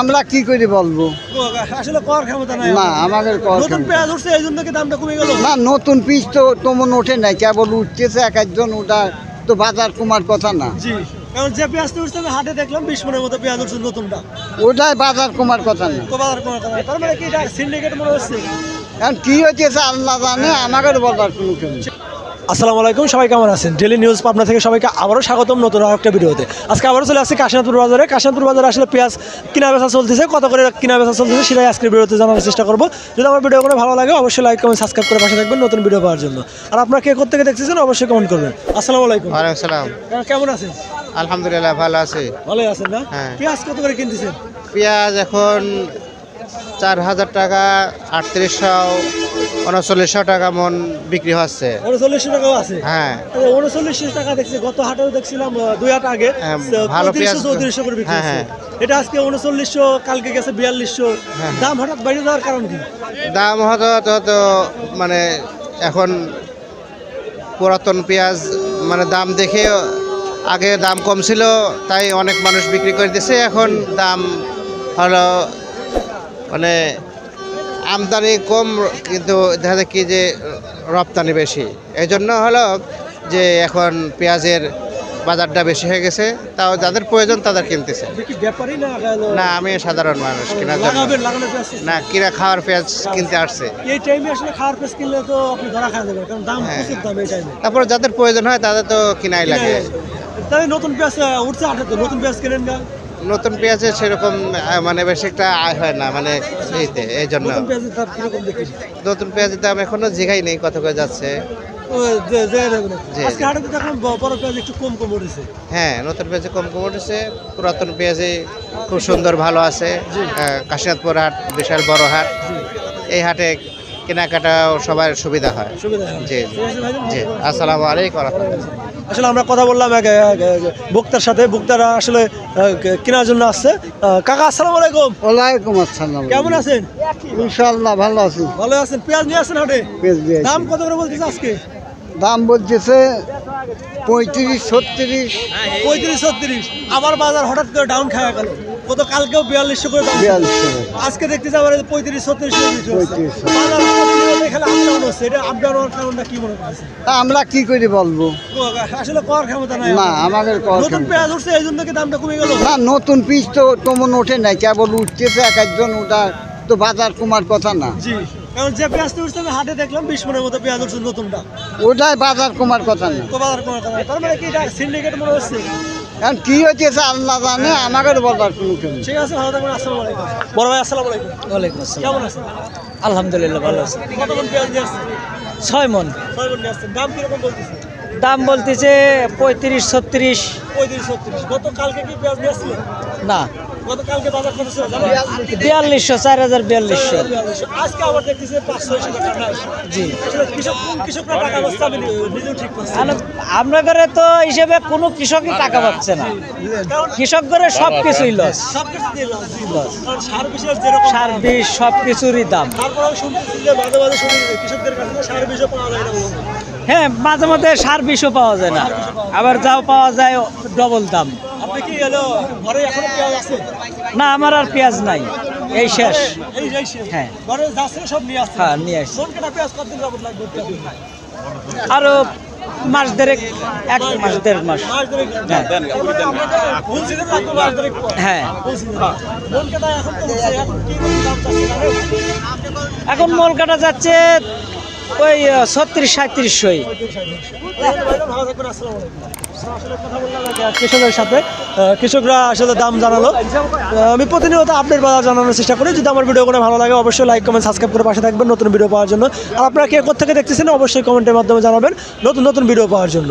আমরা কি করে বলব? আসলে কর ক্ষমতা নাই না আমাদের কর নতুন পেঁয়াজ উঠছে এই জন্য কি দামটা কমে গেল? না নতুন পিস তো তেমন ওঠে নাই কেবল উঠতেছে এক একজন ওটা তো বাজার কমার কথা না। কারণ যে পেঁয়াজটা উঠছে আমি হাটে দেখলাম বিশ মনের মতো পেঁয়াজ উঠছে নতুনটা। ওটাই বাজার কমার কথা না। তো বাজার করার কথা তার মানে কি সিন্ডিকেট মনে হচ্ছে? এখন কি হচ্ছে আল্লাহ জানে আমাদের বলার কোনো। আসসালামু আলাইকুম সবাই কেমন আছেন? ডেলি নিউজ পাবনা থেকে সবাইকে আবারও স্বাগতম নতুন আর একটা ভিডিওতে। আজকে আবারও চলে আসছি কাশীনাথপুর বাজারে। কাশীনাথপুর বাজারে আসলে পেঁয়াজ কিনা বেচা চলতেছে। কত করে কিনা বেচা চলতেছে সেটাই আজকের ভিডিওতে জানার চেষ্টা করব। যদি আমার ভিডিও কোনো ভালো লাগে অবশ্যই লাইক কমেন্ট সাবস্ক্রাইব করে পাশে থাকবেন নতুন ভিডিও পাওয়ার জন্য। আর আপনারা কে কোথেকে দেখতেছেন অবশ্যই কমেন্ট করবেন। আসসালামু আলাইকুম। সালাম। কেমন আছেন? আলহামদুলিল্লাহ ভালো আছি। ভালোই আছেন না? হ্যাঁ। পেঁয়াজ কত করে কিনতেছেন? পেঁয়াজ এখন চার হাজার টাকা আটত্রিশশো উনচল্লিশশো টাকা মন বিক্রি হচ্ছে। উনচল্লিশশো আছে? হ্যাঁ। উনচল্লিশশো টাকা দেখছি গত হাটেও দেখছিলাম দুই হাট আগে হ্যাঁ, ভালো পেঁয়াজ- চৌত্রিশশো করে বিক্রি হ্যাঁ, এটা আজকে উনচল্লিশশো কালকে গেছে বিয়াল্লিশশো। হ্যাঁ। দাম হঠাৎ বেড়ে যাওয়ার কারণ কি? দাম হয়তো তো তো মানে এখন পুরাতন পেঁয়াজ মানে দাম দেখে আগে দাম কম ছিল তাই অনেক মানুষ বিক্রি করে দিছে। এখন দাম হলো মানে আমদানি কম কিন্তু দেখা যায় কি যে রপ্তানি বেশি। এই জন্য হলো যে এখন পেঁয়াজের বাজারটা বেশি হয়ে গেছে তাও যাদের প্রয়োজন তাদের কিনতেছে। না আমি সাধারণ মানুষ কেনার জন্য। না কিনা খাওয়ার পেঁয়াজ কিনতে আসছে। হ্যাঁ। তারপর যাদের প্রয়োজন হয় তাদের তো কিনাই লাগে। তাই নতুন পেঁয়াজ উঠছে নতুন পেঁয়াজ কেনেন না। নতুন পেঁয়াজে সেরকম মানে বেশি একটা আয় হয় না মানে এইতে এই জন্য নতুন পেঁয়াজের দাম এখনও জিগাই নেই কত করে যাচ্ছে। হ্যাঁ নতুন পেঁয়াজে কম কম উঠেছে পুরাতন পেঁয়াজে খুব সুন্দর ভালো আছে। কাশীনাথপুর হাট বিশাল বড় হাট। এই হাটে কেনাকাটা সবার সুবিধা হয়। সুবিধা জি ঠিক জি। আসসালামু আলাইকুম রহমতুল্লাহ। আসলে আমরা কথা বললাম এক বক্তার সাথে। বক্তারা আসলে কেনার জন্য আসছে। কাকা আসসালামু আলাইকুম। ওয়ালাইকুম আসসালাম। কেমন আছেন? ইনশাল্লাহ ভালো আছি। ভালো আছেন? পেঁয়াজ নিয়ে আসেন হাটে? দাম কত করে বলতেছে আজকে? দাম বলতেছে পঁয়ত্রিশ ছত্রিশ। পঁয়ত্রিশ ছত্রিশ। আবার বাজার হঠাৎ করে ডাউন খাওয়া গেল। কত কালকেও বিয়াল্লিশশো করে বিয়াল্লিশশো আজকে দেখতেছি আবার পঁয়ত্রিশ ছত্রিশ পঁয়ত্রিশ। বাজার প্রতিদিন এখানে আপ ডাউন হচ্ছে। এটা আপ ডাউন হওয়ার কারণটা কি মনে তা আমরা কি করে বলব? আসলে কর ক্ষমতা নাই না আমাদের। কর নতুন পেঁয়াজ উঠছে এই জন্য কি দামটা কমে গেল? না নতুন পিস তো তেমন ওঠে নাই কেবল উঠতেছে এক একজন ওটা তো বাজার কমার কথা না। জি কারণ যে পেঁয়াজটা উঠছে আমি হাটে দেখলাম বিশ মনের মতো পেঁয়াজ উঠছে নতুনটা। ওটাই বাজার কমার কথা না। তো বাজার কথা তার মানে কি সিন্ডিকেট মনে হচ্ছে? এখন কি হচ্ছে আল্লাহ জানে আমাকে বলার কোনো কেউ। ঠিক আছে ভালো থাকবেন আসসালামু আলাইকুম। বড় ভাই আসসালামু আলাইকুম। ওয়ালাইকুম আসসালাম। কেমন আছেন? আলহামদুলিল্লাহ ভালো আছে। কত মন পেঁয়াজ নিয়ে আসছেন? ছয় মন। ছয় মন আসছেন। দাম কীরকম বলতেছে? দাম বলতেছে পঁয়ত্রিশ ছত্রিশ। পঁয়ত্রিশ ছত্রিশ। গতকালকে কি পেঁয়াজ না। গত কালকে বাজার কত ছিল? জানেন? বিয়াল্লিশশো চার হাজার বিয়াল্লিশশো। জি। আপনাদের তো হিসেবে কোনো কৃষকই টাকা পাচ্ছে না। কৃষক করে সব কিছুই লস। সার বিষ সব কিছুরই দাম। হ্যাঁ মাঝে মাঝে সার বিষও পাওয়া যায় না। আবার যাও পাওয়া যায় ডবল দাম। না আমার আর পেঁয়াজ নাই। এই শেষ। হ্যাঁ। হ্যাঁ নিয়ে আসছি? আরও মাস দেড়েক এক মাস দেড় মাস। হ্যাঁ। হ্যাঁ। এখন মল কাটা যাচ্ছে ওই ছত্রিশ সাঁত্রিশশোই কৃষকের সাথে কৃষকরা আসলে দাম জানালো। আমি প্রতিনিয়ত আপডেট বাজার জানানোর চেষ্টা করি। যদি আমার ভিডিও করে ভালো লাগে, অবশ্যই লাইক কমেন্ট সাবস্ক্রাইব করে পাশে থাকবেন নতুন ভিডিও পাওয়ার জন্য। আর আপনারা কে কোথেকে থেকে দেখতেছেন, অবশ্যই কমেন্টের মাধ্যমে জানাবেন নতুন নতুন ভিডিও পাওয়ার জন্য।